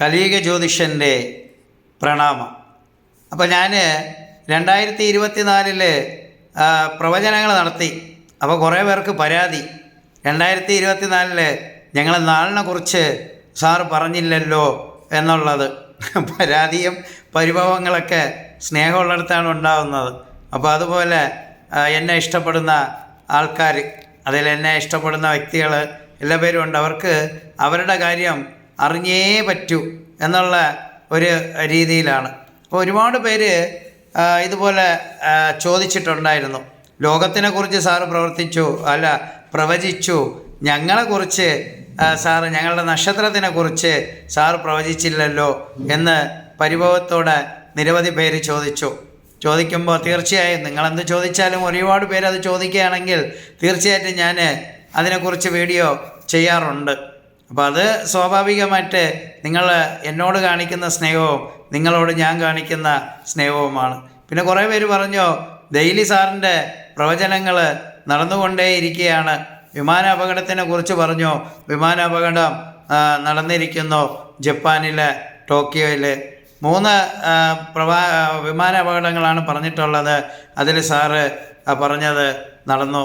കലിയുഗ ജ്യോതിഷന്റെ പ്രണാമം. അപ്പോൾ ഞാൻ രണ്ടായിരത്തി ഇരുപത്തി നാലിൽ പ്രവചനങ്ങൾ നടത്തി. അപ്പോൾ കുറേ പേർക്ക് പരാതി. രണ്ടായിരത്തി ഇരുപത്തി നാലിൽ ഞങ്ങളെ നാളിനെ കുറിച്ച് സാറ് പറഞ്ഞില്ലല്ലോ എന്നുള്ളത്. പരാതിയും പരിഭവങ്ങളൊക്കെ സ്നേഹമുള്ളിടത്താണ് ഉണ്ടാകുന്നത് അപ്പോൾ അതുപോലെ എന്നെ ഇഷ്ടപ്പെടുന്ന ആൾക്കാർ അതിൽ എന്നെ ഇഷ്ടപ്പെടുന്ന വ്യക്തികൾ എല്ലാ പേരും ഉണ്ട്. അവർക്ക് അവരുടെ കാര്യം അറിഞ്ഞേ പറ്റൂ എന്നുള്ള ഒരു രീതിയിലാണ്. അപ്പോൾ ഒരുപാട് പേര് ഇതുപോലെ ചോദിച്ചിട്ടുണ്ടായിരുന്നു. ലോകത്തിനെ കുറിച്ച് സാറ് പ്രവർത്തിച്ചു അല്ല പ്രവചിച്ചു ഞങ്ങളെക്കുറിച്ച് സാറ് ഞങ്ങളുടെ നക്ഷത്രത്തിനെ കുറിച്ച് സാറ് പ്രവചിച്ചില്ലല്ലോ എന്ന് പരിഭവത്തോടെ നിരവധി പേര് ചോദിച്ചു. ചോദിക്കുമ്പോൾ തീർച്ചയായും നിങ്ങളെന്ത് ചോദിച്ചാലും ഒരുപാട് പേര് അത് ചോദിക്കുകയാണെങ്കിൽ തീർച്ചയായിട്ടും ഞാൻ അതിനെക്കുറിച്ച് വീഡിയോ ചെയ്യാറുണ്ട്. അപ്പോൾ അത് സ്വാഭാവികമായിട്ട് നിങ്ങൾ എന്നോട് കാണിക്കുന്ന സ്നേഹവും നിങ്ങളോട് ഞാൻ കാണിക്കുന്ന സ്നേഹവുമാണ്. പിന്നെ കുറേ പേര് പറഞ്ഞു ഡെയിലി സാറിന്റെ പ്രവചനങ്ങൾ നടന്നുകൊണ്ടേയിരിക്കുകയാണ്. വിമാന അപകടത്തിനെ കുറിച്ച് പറഞ്ഞു? വിമാന അപകടം നടന്നിരിക്കുന്നു ജപ്പാനിലെ ടോക്കിയോയിൽ മൂന്ന് പ്രവാ വിമാന അപകടങ്ങളാണ് പറഞ്ഞിട്ടുള്ളത്. അതിൽ സാറ് പറഞ്ഞത് നടന്നു.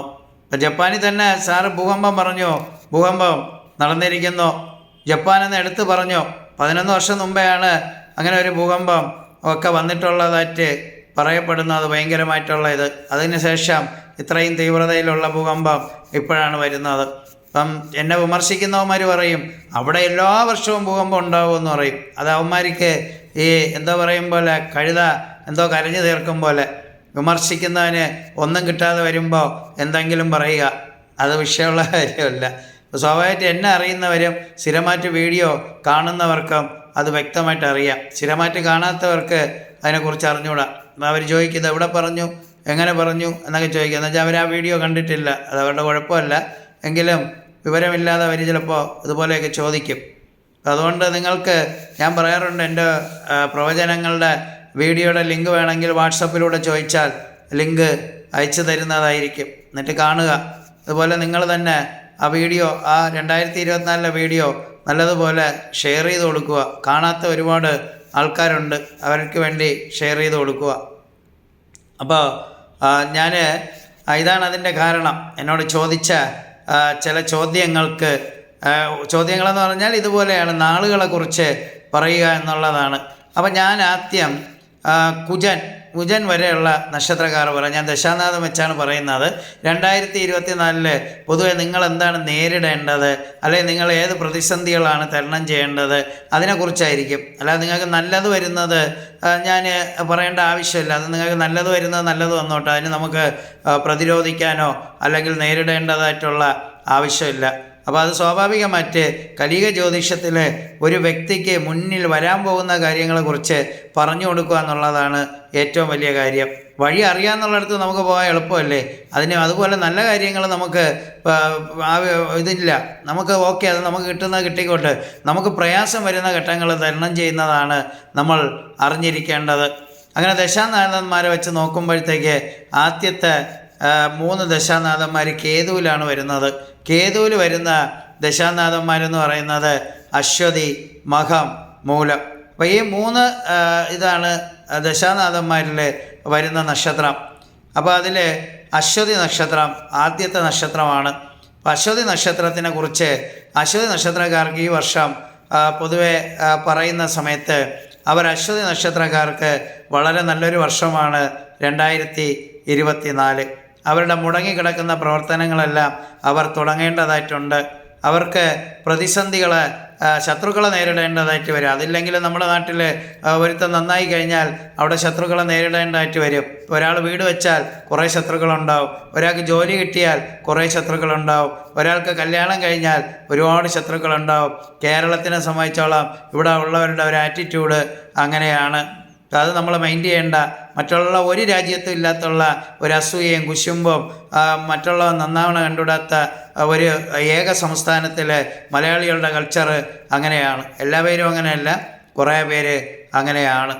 ജപ്പാനിൽ തന്നെ സാറ് ഭൂകമ്പം പറഞ്ഞു? ഭൂകമ്പം നടന്നിരിക്കുന്നു. ജപ്പാൻ എന്ന് എടുത്തു പറഞ്ഞു. പതിനൊന്ന് വർഷം മുമ്പെയാണ് അങ്ങനെ ഒരു ഭൂകമ്പം ഒക്കെ വന്നിട്ടുള്ളതായിട്ട് പറയപ്പെടുന്നത്. ഭയങ്കരമായിട്ടുള്ള ഇത്. അതിനുശേഷം ഇത്രയും തീവ്രതയിലുള്ള ഭൂകമ്പം ഇപ്പോഴാണ് വരുന്നത്. അപ്പം എന്നെ വിമർശിക്കുന്നവന്മാർ പറയും അവിടെ എല്ലാ വർഷവും ഭൂകമ്പം ഉണ്ടാവുമെന്ന് പറയും. അത് അവന്മാർക്ക് ഈ എന്താ പറയും പോലെ കഴുത എന്തോ കരഞ്ഞു തീർക്കും പോലെ. വിമർശിക്കുന്നവന് ഒന്നും കിട്ടാതെ വരുമ്പോൾ എന്തെങ്കിലും പറയുക. അത് വിഷയമുള്ള കാര്യമല്ല. സ്വാഭാവികമായിട്ട് എന്നെ അറിയുന്നവരും സ്ഥിരമായിട്ട് വീഡിയോ കാണുന്നവർക്കും അത് വ്യക്തമായിട്ട് അറിയാം. സ്ഥിരമായിട്ട് കാണാത്തവർക്ക് അതിനെക്കുറിച്ച് അറിഞ്ഞുകൂടാ. അവർ ചോദിക്കുന്നത് എവിടെ പറഞ്ഞു എങ്ങനെ പറഞ്ഞു എന്നൊക്കെ ചോദിക്കുക എന്ന് വെച്ചാൽ അവർ ആ വീഡിയോ കണ്ടിട്ടില്ല. അത് അവരുടെ കുഴപ്പമല്ല. എങ്കിലും വിവരമില്ലാതെ അവർ ചിലപ്പോൾ ഇതുപോലെയൊക്കെ ചോദിക്കും. അതുകൊണ്ട് നിങ്ങൾക്ക് ഞാൻ പറയാറുണ്ട് എന്റെ പ്രവചനങ്ങളുടെ വീഡിയോയുടെ ലിങ്ക് വേണമെങ്കിൽ വാട്സപ്പിലൂടെ ചോദിച്ചാൽ ലിങ്ക് അയച്ചു തരുന്നതായിരിക്കും. എന്നിട്ട് കാണുക. അതുപോലെ നിങ്ങൾ തന്നെ ആ വീഡിയോ ആ രണ്ടായിരത്തി ഇരുപത്തിനാലിലെ വീഡിയോ നല്ലതുപോലെ ഷെയർ ചെയ്ത് കൊടുക്കുക. കാണാത്ത ഒരുപാട് ആൾക്കാരുണ്ട്. അവർക്ക് വേണ്ടി ഷെയർ ചെയ്ത് കൊടുക്കുക. അപ്പോൾ ഞാൻ ഇതാണ് അതിന്റെ കാരണം. എന്നോട് ചോദിച്ച ചില ചോദ്യങ്ങൾക്ക് ചോദ്യങ്ങളെന്ന് പറഞ്ഞാൽ ഇതുപോലെയാണ്. നാളുകളെക്കുറിച്ച് പറയുക എന്നുള്ളതാണ്. അപ്പോൾ ഞാൻ ആദ്യം കുജൻ കുജൻ വരെയുള്ള നക്ഷത്രക്കാർ പറയാം ഞാൻ ദശാനാഥം വെച്ചാണ് പറയുന്നത്. രണ്ടായിരത്തി ഇരുപത്തി നാലിൽ പൊതുവെ നിങ്ങൾ എന്താണ് നേരിടേണ്ടത്? അല്ലെങ്കിൽ നിങ്ങൾ ഏത് പ്രതിസന്ധികളാണ് തരണം ചെയ്യേണ്ടത്? അതിനെക്കുറിച്ചായിരിക്കും. അല്ലാതെ നിങ്ങൾക്ക് നല്ലത് വരുന്നത് ഞാൻ പറയേണ്ട ആവശ്യമില്ല. അത് നിങ്ങൾക്ക് നല്ലത് വരുന്നത് നല്ലത് വന്നോട്ടെ. അതിന് നമുക്ക് പ്രതിരോധിക്കാനോ അല്ലെങ്കിൽ നേരിടേണ്ടതായിട്ടുള്ള ആവശ്യമില്ല. അപ്പോൾ അത് സ്വാഭാവികമായിട്ട് കലിക ജ്യോതിഷത്തിൽ ഒരു വ്യക്തിക്ക് മുന്നിൽ വരാൻ പോകുന്ന കാര്യങ്ങളെക്കുറിച്ച് പറഞ്ഞു കൊടുക്കുക എന്നുള്ളതാണ് ഏറ്റവും വലിയ കാര്യം. വഴി അറിയാമെന്നുള്ളിടത്ത് നമുക്ക് പോകാൻ എളുപ്പമല്ലേ? അതിന് അതുപോലെ നല്ല കാര്യങ്ങൾ നമുക്ക് ഇതില്ല. നമുക്ക് ഓക്കെ അത് നമുക്ക് കിട്ടുന്ന കിട്ടിക്കോട്ടെ. നമുക്ക് പ്രയാസം വരുന്ന ഘട്ടങ്ങൾ തരണം ചെയ്യുന്നതാണ് നമ്മൾ അറിഞ്ഞിരിക്കേണ്ടത്. അങ്ങനെ ദശാനാഥന്മാരെ വെച്ച് നോക്കുമ്പോഴത്തേക്ക് ആദ്യത്തെ മൂന്ന് ദശാനാഥന്മാർ കേതുവിലാണ് വരുന്നത്. കേതുവിൽ വരുന്ന ദശാനാഥന്മാരെന്ന് പറയുന്നത് അശ്വതി മഖം മൂലം. അപ്പോൾ ഈ മൂന്ന് ഇതാണ് ദശാനാഥന്മാരിൽ വരുന്ന നക്ഷത്രം. അപ്പോൾ അതിൽ അശ്വതി നക്ഷത്രം ആദ്യത്തെ നക്ഷത്രമാണ്. അശ്വതി നക്ഷത്രത്തിനെ കുറിച്ച് അശ്വതി നക്ഷത്രക്കാർക്ക് ഈ വർഷം പൊതുവെ പറയുന്ന സമയത്ത് അവർ അശ്വതി നക്ഷത്രക്കാർക്ക് വളരെ നല്ലൊരു വർഷമാണ് രണ്ടായിരത്തി ഇരുപത്തിനാല്. അവരുടെ മുടങ്ങിക്കിടക്കുന്ന പ്രവർത്തനങ്ങളെല്ലാം അവർ തുടങ്ങേണ്ടതായിട്ടുണ്ട്. അവർക്ക് പ്രതിസന്ധികളെ ആ, ശത്രുക്കളെ നേരിടേണ്ടതായിട്ട് വരും. അതില്ലെങ്കിൽ നമ്മുടെ നാട്ടിൽ ഒരുത്തം നന്നായി കഴിഞ്ഞാൽ അവിടെ ശത്രുക്കളെ നേരിടേണ്ടതായിട്ട് വരും. ഒരാൾ വീട് വെച്ചാൽ കുറേ ശത്രുക്കളുണ്ടാവും. ഒരാൾക്ക് ജോലി കിട്ടിയാൽ കുറേ ശത്രുക്കളുണ്ടാവും. ഒരാൾക്ക് കല്യാണം കഴിഞ്ഞാൽ ഒരുപാട് ശത്രുക്കളുണ്ടാവും. കേരളത്തിനെ സംബന്ധിച്ചോളം ഇവിടെ ഉള്ളവരുടെ ഒരു ആറ്റിറ്റ്യൂഡ് അങ്ങനെയാണ്. അത് നമ്മൾ മൈൻഡ് ചെയ്യേണ്ട. മറ്റുള്ള ഒരു രാജ്യത്തും ഇല്ലാത്തുള്ള ഒരു അസൂയയും കുശുമ്പും മറ്റുള്ളവ മറ്റുള്ള നന്നാവണ കണ്ടുവിടാത്ത ഒരു ഏക സംസ്ഥാനത്തിൽ മലയാളികളുടെ കൾച്ചർ അങ്ങനെയാണ്. എല്ലാവരും അങ്ങനെയല്ല കുറേ പേര് അങ്ങനെയാണ്.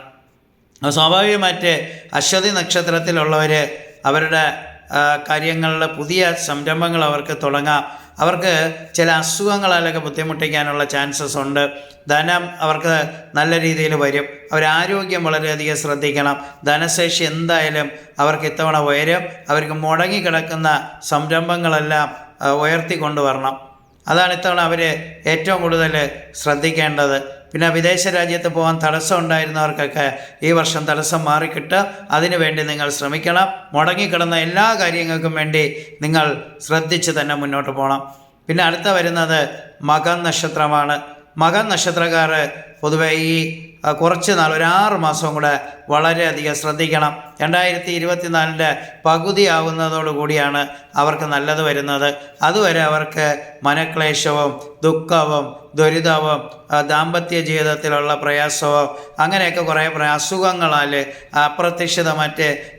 സ്വാഭാവികമായിട്ട് അശ്വതി നക്ഷത്രത്തിലുള്ളവർ അവരുടെ കാര്യങ്ങളിൽ പുതിയ സംരംഭങ്ങൾ അവർക്ക് തുടങ്ങാം. അവർക്ക് ചില അസുഖങ്ങളാലൊക്കെ ബുദ്ധിമുട്ടിക്കാനുള്ള ചാൻസസ് ഉണ്ട്. ധനം അവർക്ക് നല്ല രീതിയിൽ വരും. അവരാരോഗ്യം വളരെയധികം ശ്രദ്ധിക്കണം. ധനശേഷി എന്തായാലും അവർക്ക് ഇത്തവണ ഉയരും. അവർക്ക് മുടങ്ങിക്കിടക്കുന്ന സംരംഭങ്ങളെല്ലാം ഉയർത്തി ഉയർത്തിക്കൊണ്ടുവരണം. അതാണ് ഇത്തവണ അവർ ഏറ്റവും കൂടുതൽ ശ്രദ്ധിക്കേണ്ടത്. പിന്നെ വിദേശ രാജ്യത്ത് പോകാൻ തടസ്സം ഉണ്ടായിരുന്നവർക്കൊക്കെ ഈ വർഷം തടസ്സം മാറിക്കിട്ട് അതിനുവേണ്ടി നിങ്ങൾ ശ്രമിക്കണം. മുടങ്ങിക്കിടന്ന എല്ലാ കാര്യങ്ങൾക്കും വേണ്ടി നിങ്ങൾ ശ്രദ്ധിച്ച് തന്നെ മുന്നോട്ട് പോകണം പിന്നെ അടുത്ത വരുന്നത് മകൻ നക്ഷത്രമാണ്. മകൻ നക്ഷത്രക്കാർ പൊതുവെ ഈ കുറച്ച് നാൾ ഒരു ആറ് മാസം കൂടെ വളരെയധികം ശ്രദ്ധിക്കണം. രണ്ടായിരത്തി ഇരുപത്തിനാലിന്റെ പകുതി ആവുന്നതോടുകൂടിയാണ് അവർക്ക് നല്ലത് വരുന്നത്. അതുവരെ അവർക്ക് മനക്ലേശവും ദുഃഖവും ദുരിതവും ദാമ്പത്യ ജീവിതത്തിലുള്ള പ്രയാസവും അങ്ങനെയൊക്കെ കുറേ അസുഖങ്ങളാൽ അപ്രത്യക്ഷിത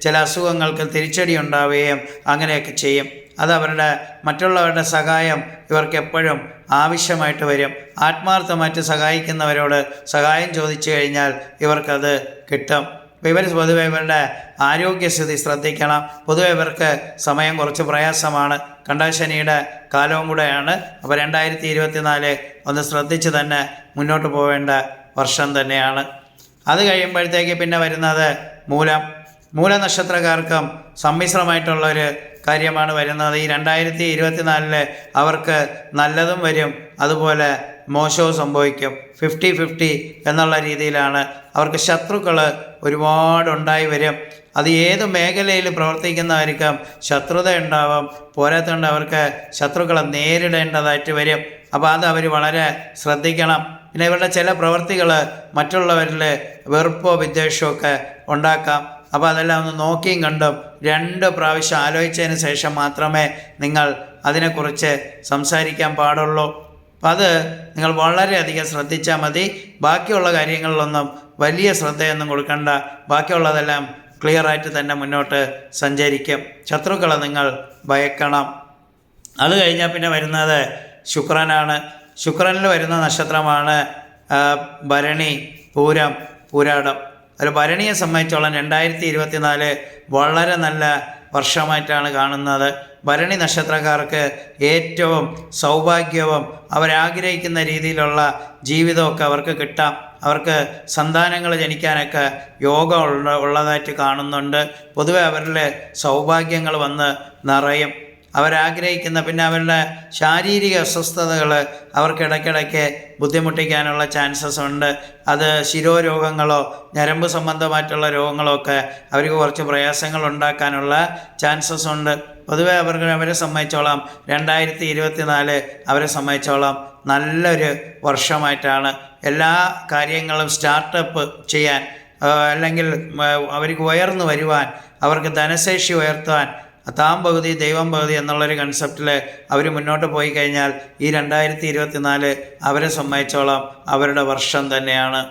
ചില അസുഖങ്ങൾക്ക് തിരിച്ചടി ഉണ്ടാവുകയും അങ്ങനെയൊക്കെ ചെയ്യും. അത് അവരുടെ മറ്റുള്ളവരുടെ സഹായം ഇവർക്ക് എപ്പോഴും ആവശ്യമായിട്ട് വരും. ആത്മാർത്ഥമായിട്ട് സഹായിക്കുന്നവരോട് സഹായം ചോദിച്ചു കഴിഞ്ഞാൽ ഇവർക്കത് കിട്ടും. ഇവർ പൊതുവെ ഇവരുടെ ആരോഗ്യസ്ഥിതി ശ്രദ്ധിക്കണം. പൊതുവെ ഇവർക്ക് സമയം കുറച്ച് പ്രയാസമാണ്. കണ്ടാശനിയുടെ കാലവും കൂടെയാണ്. അപ്പോൾ രണ്ടായിരത്തി ഇരുപത്തിനാല് ഒന്ന് ശ്രദ്ധിച്ച് തന്നെ മുന്നോട്ട് പോവേണ്ട വർഷം തന്നെയാണ്. അത് കഴിയുമ്പോഴത്തേക്ക് പിന്നെ വരുന്നത് മൂലം. മൂലനക്ഷത്രക്കാർക്കും സമ്മിശ്രമായിട്ടുള്ള ഒരു കാര്യമാണ് വരുന്നത്. ഈ രണ്ടായിരത്തി ഇരുപത്തിനാലിൽ അവർക്ക് നല്ലതും വരും. അതുപോലെ മോശവും സംഭവിക്കും. ഫിഫ്റ്റി ഫിഫ്റ്റി എന്നുള്ള രീതിയിലാണ് അവർക്ക് ശത്രുക്കൾ ഒരുപാട് ഉണ്ടായി വരും. അത് ഏത് മേഖലയിൽ പ്രവർത്തിക്കുന്നവർക്കും ശത്രുത ഉണ്ടാവും. പോരാത്തതുകൊണ്ട് അവർക്ക് ശത്രുക്കളെ നേരിടേണ്ടതായിട്ട് വരും. അപ്പോൾ അത് അവർ വളരെ ശ്രദ്ധിക്കണം. പിന്നെ ഇവരുടെ ചില പ്രവൃത്തികൾ മറ്റുള്ളവരിൽ വെറുപ്പോ വിദ്വേഷമോ ഒക്കെ ഉണ്ടാക്കാം. അപ്പോൾ അതെല്ലാം ഒന്ന് നോക്കിയും കണ്ടും രണ്ട് പ്രാവശ്യം ആലോചിച്ചതിന് ശേഷം മാത്രമേ നിങ്ങൾ അതിനെക്കുറിച്ച് സംസാരിക്കാൻ പാടുള്ളൂ. അപ്പം അത് നിങ്ങൾ വളരെയധികം ശ്രദ്ധിച്ചാൽ മതി. ബാക്കിയുള്ള കാര്യങ്ങളിലൊന്നും വലിയ ശ്രദ്ധയൊന്നും കൊടുക്കണ്ട. ബാക്കിയുള്ളതെല്ലാം ക്ലിയറായിട്ട് തന്നെ മുന്നോട്ട് സഞ്ചരിക്കും. ശത്രുക്കളെ നിങ്ങൾ ഭയക്കണം. അത് കഴിഞ്ഞാൽ പിന്നെ വരുന്നത് ശുക്രനാണ്. ശുക്രനിൽ വരുന്ന നക്ഷത്രമാണ് ഭരണി പൂരം പൂരാടം. ഒരു ഭരണിയെ സംബന്ധിച്ചോളം രണ്ടായിരത്തി ഇരുപത്തിനാല് വളരെ നല്ല വർഷമായിട്ടാണ് കാണുന്നത്. ഭരണി നക്ഷത്രക്കാർക്ക് ഏറ്റവും സൗഭാഗ്യവും അവരാഗ്രഹിക്കുന്ന രീതിയിലുള്ള ജീവിതമൊക്കെ അവർക്ക് കിട്ടാം. അവർക്ക് സന്താനങ്ങൾ ജനിക്കാനൊക്കെ യോഗം ഉള്ള ഉള്ളതായിട്ട് കാണുന്നുണ്ട്. പൊതുവെ അവരിൽ സൗഭാഗ്യങ്ങൾ വന്ന് നിറയും. അവരാഗ്രഹിക്കുന്ന പിന്നെ അവരുടെ ശാരീരിക അസ്വസ്ഥതകൾ അവർക്കിടയ്ക്കിടയ്ക്ക് ബുദ്ധിമുട്ടിക്കാനുള്ള ചാൻസസ് ഉണ്ട്. അത് ശിരോരോഗങ്ങളോ ഞരമ്പ് സംബന്ധമായിട്ടുള്ള രോഗങ്ങളോ ഒക്കെ അവർക്ക് കുറച്ച് പ്രയാസങ്ങൾ ഉണ്ടാക്കാനുള്ള ചാൻസസ് ഉണ്ട്. പൊതുവെ അവർക്ക് അവരെ സംബന്ധിച്ചോളം രണ്ടായിരത്തി ഇരുപത്തിനാല് അവരെ സംബന്ധിച്ചോളം നല്ലൊരു വർഷമായിട്ടാണ്. എല്ലാ കാര്യങ്ങളും സ്റ്റാർട്ടപ്പ് ചെയ്യാൻ അല്ലെങ്കിൽ അവർക്ക് ഉയർന്നു വരുവാൻ അവർക്ക് ധനശേഷി ഉയർത്താൻ താം പകുതി ദൈവം പകുതി എന്നുള്ളൊരു കൺസെപ്റ്റിൽ അവർ മുന്നോട്ട് പോയി കഴിഞ്ഞാൽ ഈ രണ്ടായിരത്തി ഇരുപത്തിനാല് അവരെ സംബന്ധിച്ചോളം അവരുടെ വർഷം തന്നെയാണ്.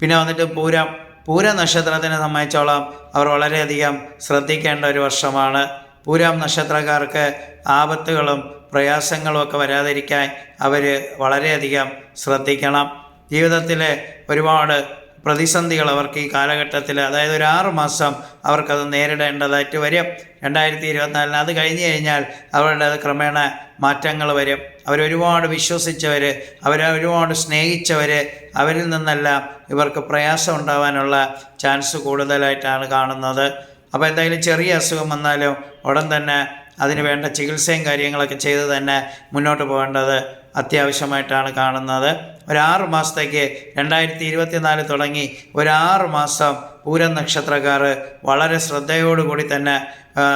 പിന്നെ വന്നിട്ട് പൂരം പൂര നക്ഷത്രത്തിനെ സംബന്ധിച്ചോളം അവർ വളരെയധികം ശ്രദ്ധിക്കേണ്ട ഒരു വർഷമാണ്. പൂരം നക്ഷത്രക്കാർക്ക് ആപത്തുകളും പ്രയാസങ്ങളും ഒക്കെ വരാതിരിക്കാൻ അവർ വളരെയധികം ശ്രദ്ധിക്കണം. ജീവിതത്തിൽ ഒരുപാട് പ്രതിസന്ധികൾ അവർക്ക് ഈ കാലഘട്ടത്തിൽ അതായത് ഒരു ആറ് മാസം അവർക്കത് നേരിടേണ്ടതായിട്ട് വരും. രണ്ടായിരത്തി ഇരുപത്തിനാലിന് അത് കഴിഞ്ഞ് കഴിഞ്ഞാൽ അവരുടെ അത് ക്രമേണ മാറ്റങ്ങൾ വരും. അവരൊരുപാട് വിശ്വസിച്ചവർ അവരെ ഒരുപാട് സ്നേഹിച്ചവർ അവരിൽ നിന്നെല്ലാം ഇവർക്ക് പ്രയാസം ഉണ്ടാവാനുള്ള ചാൻസ് കൂടുതലായിട്ടാണ് കാണുന്നത്. അപ്പോൾ എന്തായാലും ചെറിയ അസുഖം വന്നാലും ഉടൻ തന്നെ അതിന് വേണ്ട ചികിത്സയും കാര്യങ്ങളൊക്കെ ചെയ്ത് തന്നെ മുന്നോട്ട് പോകേണ്ടത് അത്യാവശ്യമായിട്ടാണ് കാണുന്നത്. ഒരാറ് മാസത്തേക്ക് രണ്ടായിരത്തി ഇരുപത്തിനാല് തുടങ്ങി ഒരാറ് മാസം പൂരം നക്ഷത്രക്കാർ വളരെ ശ്രദ്ധയോടുകൂടി തന്നെ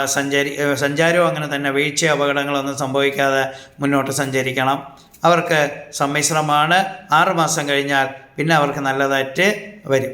സഞ്ചരി സഞ്ചാരവും അങ്ങനെ തന്നെ വീഴ്ച അപകടങ്ങളൊന്നും സംഭവിക്കാതെ മുന്നോട്ട് സഞ്ചരിക്കണം. അവർക്ക് സമ്മിശ്രമാണ്. ആറ് മാസം കഴിഞ്ഞാൽ പിന്നെ അവർക്ക് നല്ലതായിട്ട് വരും.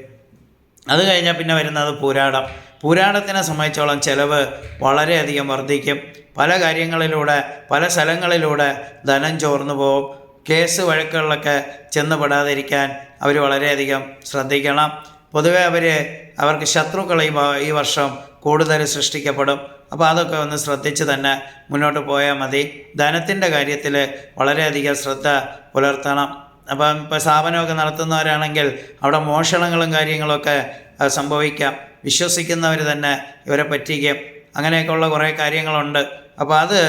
അത് കഴിഞ്ഞാൽ പിന്നെ വരുന്നത് പൂരാടം. പൂരാടത്തിനെ സംബന്ധിച്ചോളം ചിലവ് വളരെയധികം വർദ്ധിക്കും. പല കാര്യങ്ങളിലൂടെ പല സ്ഥലങ്ങളിലൂടെ ധനം ചോർന്നു പോകും. കേസ് വഴക്കുകളിലൊക്കെ ചെന്ന് പെടാതിരിക്കാൻ അവർ വളരെയധികം ശ്രദ്ധിക്കണം. പൊതുവെ അവർ അവർക്ക് ശത്രുക്കൾ ഈ വർഷം കൂടുതൽ സൃഷ്ടിക്കപ്പെടും. അപ്പോൾ അതൊക്കെ ഒന്ന് ശ്രദ്ധിച്ച് തന്നെ മുന്നോട്ട് പോയാൽ മതി. ധനത്തിന്റെ കാര്യത്തിൽ വളരെയധികം ശ്രദ്ധ പുലർത്തണം. അപ്പം ഇപ്പോൾ സ്ഥാപനമൊക്കെ നടത്തുന്നവരാണെങ്കിൽ അവിടെ മോഷണങ്ങളും കാര്യങ്ങളൊക്കെ സംഭവിക്കാം. വിശ്വസിക്കുന്നവർ തന്നെ ഇവരെ പറ്റിക്കും. അങ്ങനെയൊക്കെയുള്ള കുറേ കാര്യങ്ങളുണ്ട്. അപ്പോൾ അത്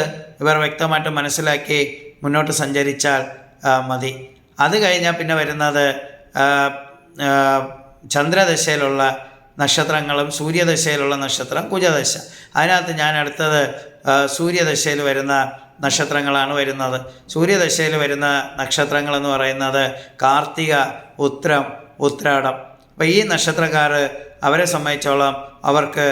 ഇവർ വ്യക്തമായിട്ട് മനസ്സിലാക്കി മുന്നോട്ട് സഞ്ചരിച്ചാൽ മതി. അത് കഴിഞ്ഞാൽ പിന്നെ വരുന്നത് ചന്ദ്രദശയിലുള്ള നക്ഷത്രങ്ങളും സൂര്യദശയിലുള്ള നക്ഷത്രം കുജദശ. അതിനകത്ത് ഞാൻ അടുത്തത് സൂര്യദശയിൽ വരുന്ന നക്ഷത്രങ്ങളാണ് വരുന്നത്. സൂര്യദശയിൽ വരുന്ന നക്ഷത്രങ്ങളെന്ന് പറയുന്നത് കാർത്തിക ഉത്രം ഉത്രാടം. അപ്പോൾ ഈ നക്ഷത്രക്കാർ അവരെ സംബന്ധിച്ചോളം അവർക്ക്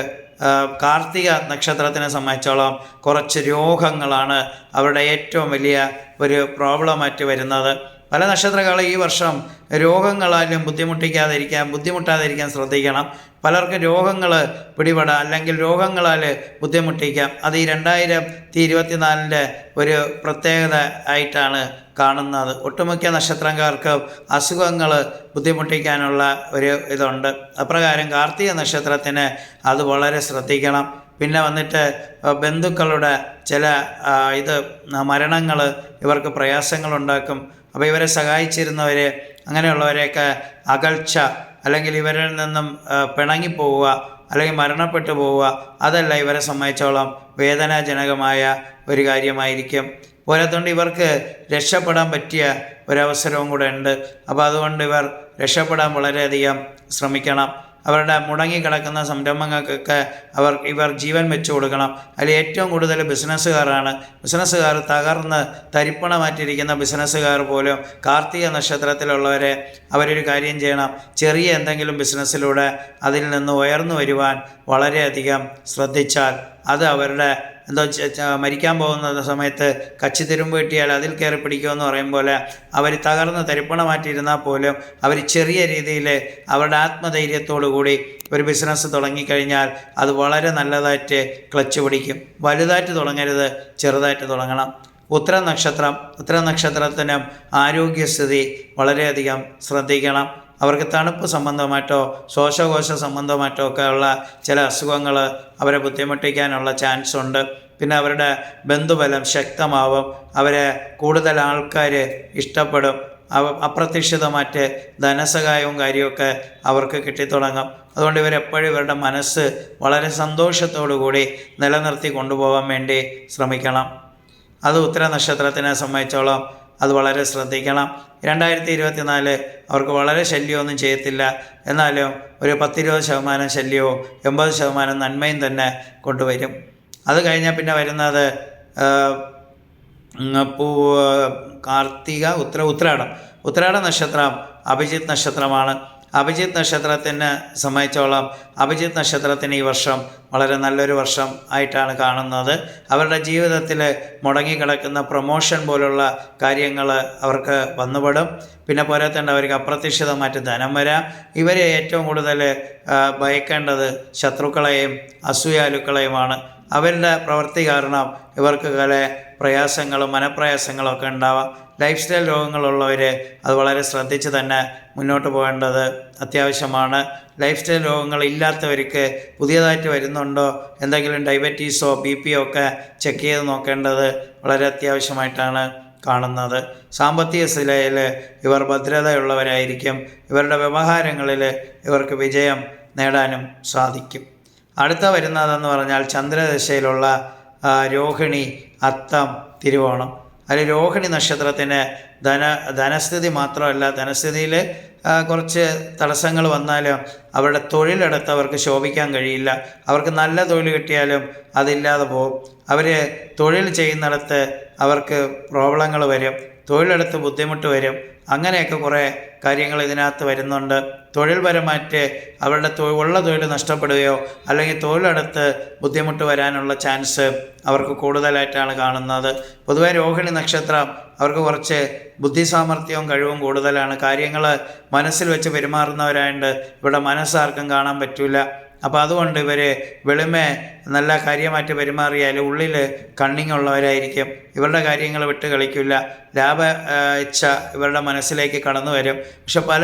കാർത്തിക നക്ഷത്രത്തിനെ സംബന്ധിച്ചോളം കുറച്ച് രോഗങ്ങളാണ് അവരുടെ ഏറ്റവും വലിയ ഒരു പ്രോബ്ലമായിട്ട് വരുന്നത്. പല നക്ഷത്രങ്ങളും ഈ വർഷം രോഗങ്ങളാലും ബുദ്ധിമുട്ടിക്കാതിരിക്കാൻ ബുദ്ധിമുട്ടാതിരിക്കാൻ ശ്രദ്ധിക്കണം. പലർക്കും രോഗങ്ങൾ പിടിപെടാം അല്ലെങ്കിൽ രോഗങ്ങളാൽ ബുദ്ധിമുട്ടിക്കാം. അത് ഈ രണ്ടായിരത്തി ഇരുപത്തിനാലിന്റെ ഒരു പ്രത്യേകത ആയിട്ടാണ് കാണുന്നത്. ഒട്ടുമിക്ക നക്ഷത്രക്കാർക്ക് അസുഖങ്ങൾ ബുദ്ധിമുട്ടിക്കാനുള്ള ഒരു ഇതുണ്ട്. അപ്രകാരം കാർത്തിക നക്ഷത്രത്തിന് അത് വളരെ ശ്രദ്ധിക്കണം. പിന്നെ വന്നിട്ട് ബന്ധുക്കളുടെ ചില ഇത് മരണങ്ങൾ ഇവർക്ക് പ്രയാസങ്ങളുണ്ടാക്കും. അപ്പോൾ ഇവരെ സഹായിച്ചിരുന്നവർ അങ്ങനെയുള്ളവരെയൊക്കെ അകൽച്ച അല്ലെങ്കിൽ ഇവരിൽ നിന്നും പിണങ്ങിപ്പോവുക അല്ലെങ്കിൽ മരണപ്പെട്ടു പോവുക അതല്ല ഇവരെ സംബന്ധിച്ചോളം വേദനാജനകമായ ഒരു കാര്യമായിരിക്കും. പോരാത്തോണ്ട് ഇവർക്ക് രക്ഷപ്പെടാൻ പറ്റിയ ഒരവസരവും കൂടെ ഉണ്ട്. അപ്പോൾ അതുകൊണ്ട് ഇവർ രക്ഷപ്പെടാൻ വളരെയധികം ശ്രമിക്കണം. അവരുടെ മുടങ്ങിക്കിടക്കുന്ന സംരംഭങ്ങൾക്കൊക്കെ അവർ ഇവർ ജീവൻ വെച്ചു കൊടുക്കണം. അതിൽ ഏറ്റവും കൂടുതൽ ബിസിനസ്സുകാരാണ്. ബിസിനസ്സുകാർ തകർന്ന് തരിപ്പണമാറ്റിരിക്കുന്ന ബിസിനസ്സുകാർ പോലും കാർത്തിക നക്ഷത്രത്തിലുള്ളവരെ അവരൊരു കാര്യം ചെയ്യണം. ചെറിയ എന്തെങ്കിലും ബിസിനസ്സിലൂടെ അതിൽ നിന്ന് ഉയർന്നു വരുവാൻ വളരെയധികം ശ്രദ്ധിച്ചാൽ അത് അവരുടെ എന്തോ മരിക്കാൻ പോകുന്ന സമയത്ത് കച്ചി തിരുമ്പ് കിട്ടിയാൽ അതിൽ കയറി പിടിക്കുമെന്ന് പറയുമ്പോൾ അവർ തകർന്ന് തരിപ്പണമാറ്റിയിരുന്നാൽ പോലും അവർ ചെറിയ രീതിയിൽ അവരുടെ ആത്മധൈര്യത്തോടു കൂടി ഒരു ബിസിനസ് തുടങ്ങിക്കഴിഞ്ഞാൽ അത് വളരെ നല്ലതായിട്ട് ക്ലച്ച് പിടിക്കും. വലുതായിട്ട് തുടങ്ങരുത് ചെറുതായിട്ട് തുടങ്ങണം. ഉത്തര നക്ഷത്രം ഉത്തര നക്ഷത്രത്തിനും ആരോഗ്യസ്ഥിതി വളരെയധികം ശ്രദ്ധിക്കണം. അവർക്ക് തണുപ്പ് സംബന്ധമായിട്ടോ ശ്വാസകോശ സംബന്ധമായിട്ടോ ഒക്കെ ഉള്ള ചില അസുഖങ്ങൾ അവരെ ബുദ്ധിമുട്ടിക്കാനുള്ള ചാൻസ് ഉണ്ട്. പിന്നെ അവരുടെ ബന്ധുബലം ശക്തമാവും. അവരെ കൂടുതൽ ആൾക്കാർ ഇഷ്ടപ്പെടും. അവ അപ്രതീക്ഷിതമായിട്ട് ധനസഹായവും കാര്യമൊക്കെ അവർക്ക് കിട്ടിത്തുടങ്ങും. അതുകൊണ്ട് ഇവരെപ്പോഴും ഇവരുടെ മനസ്സ് വളരെ സന്തോഷത്തോടു കൂടി നിലനിർത്തി കൊണ്ടുപോകാൻ വേണ്ടി ശ്രമിക്കണം. അത് ഉത്തര നക്ഷത്രത്തിനെ സംബന്ധിച്ചോളം അത് വളരെ ശ്രദ്ധിക്കണം. രണ്ടായിരത്തി ഇരുപത്തിനാല് അവർക്ക് വളരെ ശല്യമൊന്നും ചെയ്യത്തില്ല. എന്നാലും ഒരു പത്തിരുപത് ശതമാനം ശല്യവും എൺപത് ശതമാനം നന്മയും തന്നെ കൊണ്ടുവരും. അത് കഴിഞ്ഞാൽ പിന്നെ വരുന്നത് പൂ കാർത്തിക ഉത്ര ഉത്രാടം. ഉത്രാട നക്ഷത്രം അഭിജിത് നക്ഷത്രമാണ്. അഭിജിത്ത് നക്ഷത്രത്തിന് സംബന്ധിച്ചോളം അഭിജിത്ത് നക്ഷത്രത്തിന് ഈ വർഷം വളരെ നല്ലൊരു വർഷം ആയിട്ടാണ് കാണുന്നത്. അവരുടെ ജീവിതത്തിൽ മുടങ്ങിക്കിടക്കുന്ന പ്രൊമോഷൻ പോലുള്ള കാര്യങ്ങൾ അവർക്ക് വന്നുപെടും. പിന്നെ പോരാത്തേണ്ട അവർക്ക് അപ്രതീക്ഷിതമായിട്ട് ധനം വരാം. ഇവരെ ഏറ്റവും കൂടുതൽ ഭയക്കേണ്ടത് ശത്രുക്കളെയും അസൂയാലുക്കളെയുമാണ്. അവരുടെ പ്രവൃത്തി കാരണം ഇവർക്ക് പല പ്രയാസങ്ങളും മനപ്രയാസങ്ങളും ഒക്കെ ഉണ്ടാവാം. ലൈഫ് സ്റ്റൈൽ രോഗങ്ങളുള്ളവർ അത് വളരെ ശ്രദ്ധിച്ച് തന്നെ മുന്നോട്ട് പോകേണ്ടത് അത്യാവശ്യമാണ്. ലൈഫ് സ്റ്റൈൽ രോഗങ്ങൾ ഇല്ലാത്തവർക്ക് പുതിയതായിട്ട് വരുന്നുണ്ടോ? എന്തെങ്കിലും ഡയബറ്റീസോ ബി പിയോ ഒക്കെ ചെക്ക് ചെയ്ത് നോക്കേണ്ടത് വളരെ അത്യാവശ്യമായിട്ടാണ് കാണുന്നത്. സാമ്പത്തിക നിലയിൽ ഇവർ ഭദ്രതയുള്ളവരായിരിക്കും. ഇവരുടെ വ്യവഹാരങ്ങളിൽ ഇവർക്ക് വിജയം നേടാനും സാധിക്കും. അടുത്ത വരുന്നതെന്ന് പറഞ്ഞാൽ ചന്ദ്രദശയിലുള്ള രോഹിണി അത്തം തിരുവോണം. അതിൽ രോഹിണി നക്ഷത്രത്തിന് ധന ധനസ്ഥിതി മാത്രമല്ല ധനസ്ഥിതിയിൽ കുറച്ച് തടസ്സങ്ങൾ വന്നാലും അവരുടെ തൊഴിലെടുത്ത് അവർക്ക് ശോഭിക്കാൻ കഴിയില്ല. അവർക്ക് നല്ല തൊഴിൽ കിട്ടിയാലും അതില്ലാതെ പോകും. അവർ തൊഴിൽ ചെയ്യുന്നിടത്ത് അവർക്ക് പ്രോബ്ലങ്ങൾ വരും. തൊഴിലെടുത്ത് ബുദ്ധിമുട്ട് വരും. അങ്ങനെയൊക്കെ കുറേ കാര്യങ്ങൾ ഇതിനകത്ത് വരുന്നുണ്ട്. തൊഴിൽപരമായിട്ട് അവരുടെ തൊഴിൽ ഉള്ള തൊഴിൽ നഷ്ടപ്പെടുകയോ അല്ലെങ്കിൽ തൊഴിലെടുത്ത് ബുദ്ധിമുട്ട് വരാനുള്ള ചാൻസ് അവർക്ക് കൂടുതലായിട്ടാണ് കാണുന്നത്. പൊതുവെ രോഹിണി നക്ഷത്രം അവർക്ക് കുറച്ച് ബുദ്ധി സാമർഥ്യവും കഴിവും കൂടുതലാണ്. കാര്യങ്ങൾ മനസ്സിൽ വെച്ച് പെരുമാറുന്നവരായതുകൊണ്ട് ഇവിടെ മനസ്സാർക്കും കാണാൻ പറ്റില്ല അപ്പോൾ അതുകൊണ്ട് ഇവർ വെളിമ നല്ല കാര്യമായിട്ട് പെരുമാറിയാൽ ഉള്ളിൽ കണ്ണിങ്ങുള്ളവരായിരിക്കും. ഇവരുടെ കാര്യങ്ങൾ വിട്ട് കളിക്കില്ല. ലാഭ ഇച്ഛ ഇവരുടെ മനസ്സിലേക്ക് കടന്നു വരും. പക്ഷെ പല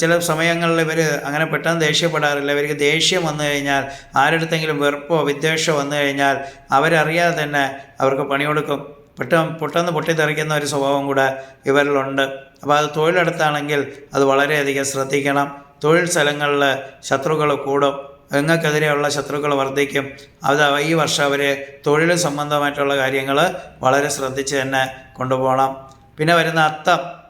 ചില സമയങ്ങളിൽ ഇവർ അങ്ങനെ പെട്ടെന്ന് ദേഷ്യപ്പെടാറില്ല. ഇവർക്ക് ദേഷ്യം വന്നു കഴിഞ്ഞാൽ ആരുടെടുത്തെങ്കിലും വെറുപ്പോ വിദ്വേഷമോ വന്നു കഴിഞ്ഞാൽ അവരറിയാതെ തന്നെ അവർക്ക് പണി കൊടുക്കും. പെട്ടെന്ന് പെട്ടെന്ന് പൊട്ടിത്തെറിക്കുന്ന ഒരു സ്വഭാവം കൂടെ ഇവരിലുണ്ട്. അപ്പോൾ അത് തൊഴിലെടുത്താണെങ്കിൽ അത് വളരെയധികം ശ്രദ്ധിക്കണം. തൊഴിൽ സ്ഥലങ്ങളിൽ ശത്രുക്കൾ കൂടും. നിങ്ങൾക്കെതിരെയുള്ള ശത്രുക്കൾ വർദ്ധിക്കും. അത് ഈ വർഷം അവർ തൊഴിൽ സംബന്ധമായിട്ടുള്ള കാര്യങ്ങൾ വളരെ ശ്രദ്ധിച്ച് തന്നെ കൊണ്ടുപോകണം. പിന്നെ വരുന്ന അത്തം.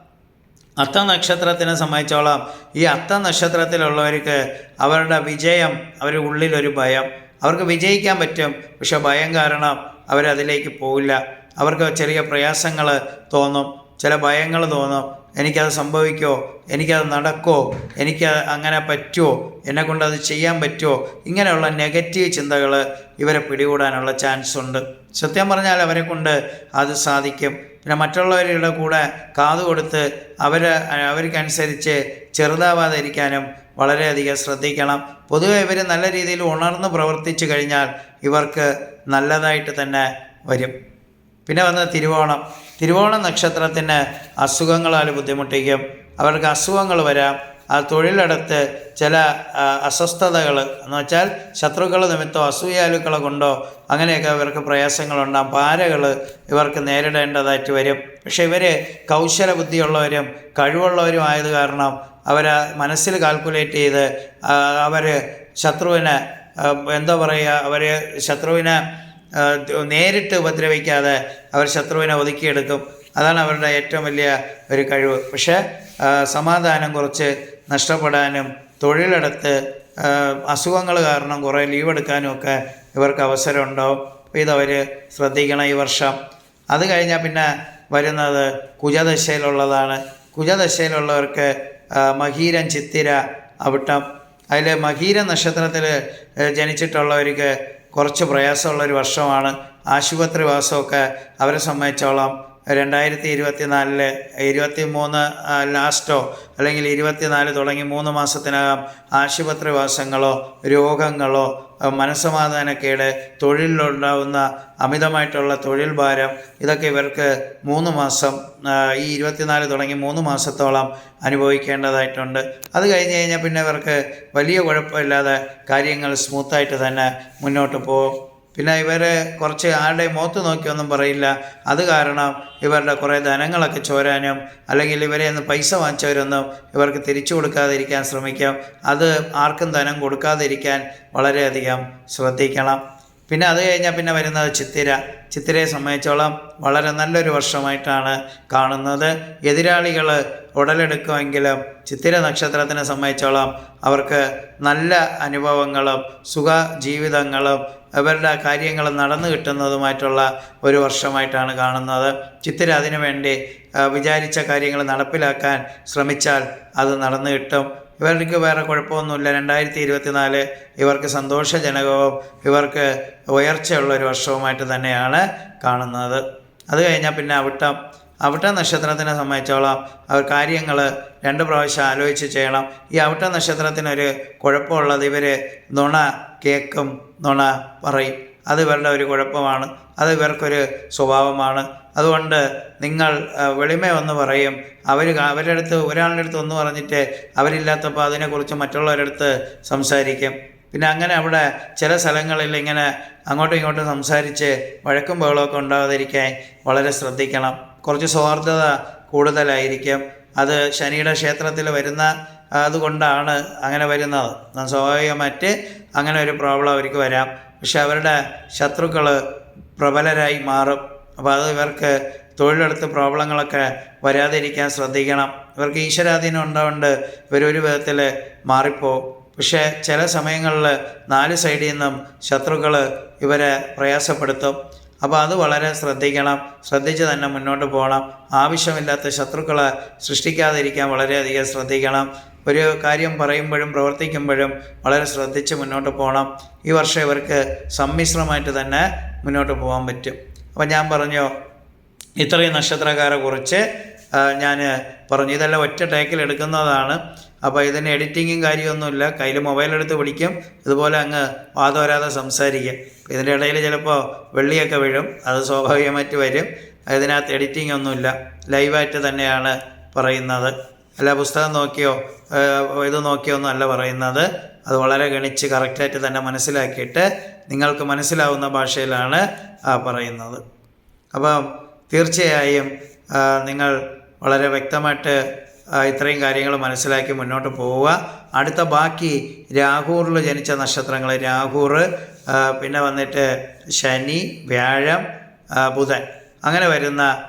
അത്ത നക്ഷത്രത്തിനെ സംബന്ധിച്ചോളം ഈ അത്ത നക്ഷത്രത്തിലുള്ളവർക്ക് അവരുടെ വിജയം അവരുടെ ഉള്ളിലൊരു ഭയം. അവർക്ക് വിജയിക്കാൻ പറ്റും പക്ഷെ ഭയം കാരണം അവരതിലേക്ക് പോവില്ല. അവർക്ക് ചെറിയ പ്രയാസങ്ങൾ തോന്നും. ചില ഭയങ്ങൾ തോന്നും. എനിക്കത് സംഭവിക്കോ? എനിക്കത് നടക്കോ? എനിക്ക് അങ്ങനെ പറ്റുമോ എന്നെക്കൊണ്ട് അത് ചെയ്യാൻ പറ്റുമോ ഇങ്ങനെയുള്ള നെഗറ്റീവ് ചിന്തകൾ ഇവരെ പിടികൂടാനുള്ള ചാൻസ് ഉണ്ട്. സത്യം പറഞ്ഞാൽ അവരെ കൊണ്ട് അത് സാധിക്കും. പിന്നെ മറ്റുള്ളവരുടെ കൂടെ കാത് കൊടുത്ത് അവർ അവർക്കനുസരിച്ച് ചെറുതാവാതെ ചെറുതാവാതിരിക്കാനും വളരെയധികം ശ്രദ്ധിക്കണം. പൊതുവെ ഇവർ നല്ല രീതിയിൽ ഉണർന്ന് പ്രവർത്തിച്ചു കഴിഞ്ഞാൽ ഇവർക്ക് നല്ലതായിട്ട് തന്നെ വരും. പിന്നെ വന്ന് തിരുവോണം. തിരുവോണ നക്ഷത്രത്തിന് അസുഖങ്ങളാൽ ബുദ്ധിമുട്ടിക്കും. അവർക്ക് അസുഖങ്ങൾ വരാം. ആ തൊഴിലിടത്ത് ചില അസ്വസ്ഥതകൾ എന്ന് വെച്ചാൽ ശത്രുക്കൾ നിമിത്തം അസൂയാലുക്കളെ കൊണ്ടോ അങ്ങനെയൊക്കെ ഇവർക്ക് പ്രയാസങ്ങളുണ്ടാകും. പാരകൾ ഇവർക്ക് നേരിടേണ്ടതായിട്ട് വരും. പക്ഷേ ഇവർ കൗശല ബുദ്ധിയുള്ളവരും കഴിവുള്ളവരും ആയത് കാരണം അവർ മനസ്സിൽ കാൽക്കുലേറ്റ് ചെയ്ത് അവർ ശത്രുവിനെ എന്താ പറയുക അവർ ശത്രുവിനെ നേരിട്ട് ഉപദ്രവിക്കാതെ അവർ ശത്രുവിനെ ഒതുക്കിയെടുക്കും. അതാണ് അവരുടെ ഏറ്റവും വലിയ ഒരു കഴിവ്. പക്ഷേ സമാധാനം കുറച്ച് നഷ്ടപ്പെടാനും തൊഴിലെടുത്ത് അസുഖങ്ങൾ കാരണം കുറേ ലീവ് എടുക്കാനും ഒക്കെ ഇവർക്ക് അവസരം ഉണ്ടാവും അപ്പോൾ ഇതവർ ശ്രദ്ധിക്കണം ഈ വർഷം. അത് കഴിഞ്ഞാൽ പിന്നെ വരുന്നത് കുജദശയിലുള്ളതാണ്. കുജദശയിലുള്ളവർക്ക് മഹീരൻ മഹീരം ചിത്തിര അവിട്ടം. അതിൽ മഹീര നക്ഷത്രത്തിൽ ജനിച്ചിട്ടുള്ളവർക്ക് കുറച്ച് പ്രയാസമുള്ളൊരു വർഷമാണ്. ആശുപത്രി വാസമൊക്കെ അവരെ സംബന്ധിച്ചോളം രണ്ടായിരത്തി ഇരുപത്തി നാലിൽ ഇരുപത്തി മൂന്ന് ലാസ്റ്റോ അല്ലെങ്കിൽ ഇരുപത്തിനാല് തുടങ്ങി മൂന്ന് മാസത്തിനകം ആശുപത്രിവാസങ്ങളോ രോഗങ്ങളോ മനസ്സമാധാനക്കേട് തൊഴിലിലുണ്ടാവുന്ന അമിതമായിട്ടുള്ള തൊഴിൽ ഭാരം ഇതൊക്കെ ഇവർക്ക് മൂന്ന് മാസം ഈ ഇരുപത്തിനാല് തുടങ്ങി മൂന്ന് മാസത്തോളം അനുഭവിക്കേണ്ടതായിട്ടുണ്ട്. അത് കഴിഞ്ഞ് കഴിഞ്ഞാൽ പിന്നെ ഇവർക്ക് വലിയ കുഴപ്പമില്ലാതെ കാര്യങ്ങൾ സ്മൂത്തായിട്ട് തന്നെ മുന്നോട്ട് പോകും. പിന്നെ ഇവർ കുറച്ച് ആരുടെ മോത്ത് നോക്കിയൊന്നും പറയില്ല. അത് കാരണം ഇവരുടെ കുറേ ധനങ്ങളൊക്കെ ചോരാനും അല്ലെങ്കിൽ ഇവരെ ഒന്ന് പൈസ വാങ്ങിച്ചവരൊന്നും ഇവർക്ക് തിരിച്ചു കൊടുക്കാതിരിക്കാൻ ശ്രമിക്കാം. അത് ആർക്കും ധനം കൊടുക്കാതിരിക്കാൻ വളരെയധികം ശ്രദ്ധിക്കണം. പിന്നെ അത് കഴിഞ്ഞാൽ പിന്നെ വരുന്നത് ചിത്തിര. ചിത്തിരയെ സംബന്ധിച്ചോളം വളരെ നല്ലൊരു വർഷമായിട്ടാണ് കാണുന്നത്. എതിരാളികൾ ഉടലെടുക്കുമെങ്കിലും ചിത്തിര നക്ഷത്രത്തിനെ സംബന്ധിച്ചോളം അവർക്ക് നല്ല അനുഭവങ്ങളും സുഖ ജീവിതങ്ങളും അവരുടെ കാര്യങ്ങൾ നടന്നു കിട്ടുന്നതുമായിട്ടുള്ള ഒരു വർഷമായിട്ടാണ് കാണുന്നത്. ചിത്തിര അതിനു വേണ്ടി ആ, വിചാരിച്ച കാര്യങ്ങൾ നടപ്പിലാക്കാൻ ശ്രമിച്ചാൽ അത് നടന്നു കിട്ടും. ഇവർക്ക് വേറെ കുഴപ്പമൊന്നുമില്ല. രണ്ടായിരത്തി ഇരുപത്തിനാല് ഇവർക്ക് സന്തോഷജനകവും ഇവർക്ക് ഉയർച്ചയുള്ള ഒരു വർഷവുമായിട്ട് തന്നെയാണ് കാണുന്നത്. അത് കഴിഞ്ഞാൽ പിന്നെ അവിട്ടം അവിട്ട നക്ഷത്രത്തിനെ സംബന്ധിച്ചോളം അവർ കാര്യങ്ങൾ രണ്ട് പ്രാവശ്യം ആലോചിച്ച് ചെയ്യണം. ഈ അവിട്ട നക്ഷത്രത്തിനൊരു കുഴപ്പമുള്ളത് ഇവർ നുണ കേൾക്കും നുണ പറയും. അത് ഇവരുടെ ഒരു കുഴപ്പമാണ്. അത് ഇവർക്കൊരു സ്വഭാവമാണ്. അതുകൊണ്ട് നിങ്ങൾ വെളിമ ഒന്ന് പറയും. അവർ അവരുടെ അടുത്ത് ഒരാളുടെ അടുത്ത് ഒന്ന് പറഞ്ഞിട്ട് അവരില്ലാത്തപ്പോൾ അതിനെക്കുറിച്ച് മറ്റുള്ളവരുടെ അടുത്ത് സംസാരിക്കും. പിന്നെ അങ്ങനെ അവിടെ ചില സ്ഥലങ്ങളിൽ ഇങ്ങനെ അങ്ങോട്ടും ഇങ്ങോട്ടും സംസാരിച്ച് വഴക്കും ബഹളമൊക്കെ ഉണ്ടാകാതിരിക്കാൻ വളരെ ശ്രദ്ധിക്കണം. കുറച്ച് സ്വാർത്ഥത കൂടുതലായിരിക്കും. അത് ശനിയുടെ ക്ഷേത്രത്തിൽ വരുന്ന അതുകൊണ്ടാണ് അങ്ങനെ വരുന്നത്. സ്വാഭാവികമായിട്ട് അങ്ങനെ ഒരു പ്രോബ്ലം അവർക്ക് വരാം. പക്ഷെ അവരുടെ ശത്രുക്കൾ പ്രബലരായി മാറും. അപ്പോൾ അത് ഇവർക്ക് തൊഴിലെടുത്ത് പ്രോബ്ലങ്ങളൊക്കെ വരാതിരിക്കാൻ ശ്രദ്ധിക്കണം. ഇവർക്ക് ഈശ്വരാധീനം ഉണ്ടാവുകൊണ്ട് ഇവരൊരു വിധത്തിൽ മാറിപ്പോവും. പക്ഷേ ചില സമയങ്ങളിൽ നാല് സൈഡിൽ നിന്നും ശത്രുക്കൾ ഇവരെ പ്രയാസപ്പെടുത്തും. അപ്പോൾ അത് വളരെ ശ്രദ്ധിക്കണം. ശ്രദ്ധിച്ച് തന്നെ മുന്നോട്ട് പോകണം. ആവശ്യമില്ലാത്ത ശത്രുക്കളെ സൃഷ്ടിക്കാതിരിക്കാൻ വളരെയധികം ശ്രദ്ധിക്കണം. ഒരു കാര്യം പറയുമ്പോഴും പ്രവർത്തിക്കുമ്പോഴും വളരെ ശ്രദ്ധിച്ച് മുന്നോട്ട് പോകണം. ഈ വർഷം ഇവർക്ക് സമ്മിശ്രമായിട്ട് തന്നെ മുന്നോട്ട് പോകാൻ പറ്റും. അപ്പോൾ ഞാൻ പറഞ്ഞു ഇത്രയും നക്ഷത്രക്കാരെ കുറിച്ച് ഞാൻ പറഞ്ഞു. ഇതെല്ലാം ഒറ്റ ടേക്കിൽ എടുക്കുന്നതാണ്. അപ്പോൾ ഇതിന് എഡിറ്റിങ്ങും കാര്യമൊന്നുമില്ല. കയ്യിൽ മൊബൈൽ എടുത്ത് പിടിക്കും. ഇതുപോലെ അങ്ങ് വാദോരാതെ സംസാരിക്കും. ഇതിന്റെ ഇടയിൽ ചിലപ്പോൾ വെള്ളിയൊക്കെ വീഴും. അത് സ്വാഭാവികമായിട്ട് വരും. ഇതിനകത്ത് എഡിറ്റിംഗ് ഒന്നുമില്ല. ലൈവായിട്ട് തന്നെയാണ് പറയുന്നത്. അല്ല പുസ്തകം നോക്കിയോ? ഇത് നോക്കിയോ ഒന്നും അല്ല പറയുന്നത്. അത് വളരെ ഗണിച്ച് കറക്റ്റായിട്ട് തന്നെ മനസ്സിലാക്കിയിട്ട് നിങ്ങൾക്ക് മനസ്സിലാവുന്ന ഭാഷയിലാണ് പറയുന്നത്. അപ്പം തീർച്ചയായും നിങ്ങൾ വളരെ വ്യക്തമായിട്ട് ഇത്രയും കാര്യങ്ങൾ മനസ്സിലാക്കി മുന്നോട്ട് പോവുക. അടുത്ത ബാക്കി രാഹൂറിൽ ജനിച്ച നക്ഷത്രങ്ങൾ രാഹൂർ പിന്നെ വന്നിട്ട് ശനി വ്യാഴം ബുധൻ. അങ്ങനെ വരുന്ന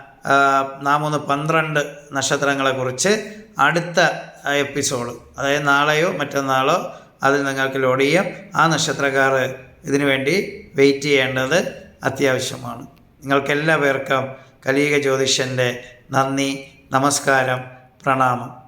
നാമൂന്ന് പന്ത്രണ്ട് നക്ഷത്രങ്ങളെക്കുറിച്ച് അടുത്ത എപ്പിസോഡ് അതായത് നാളെയോ മറ്റന്നാളോ അതിൽ നിങ്ങൾക്ക് ലോഡ് ചെയ്യാം. ആ നക്ഷത്രക്കാർ ഇതിനു വേണ്ടി വെയിറ്റ് ചെയ്യേണ്ടത് അത്യാവശ്യമാണ്. നിങ്ങൾക്കെല്ലാ പേർക്കും കലീക ജ്യോതിഷന്റെ നന്ദി നമസ്കാരം. പ്രണാമം.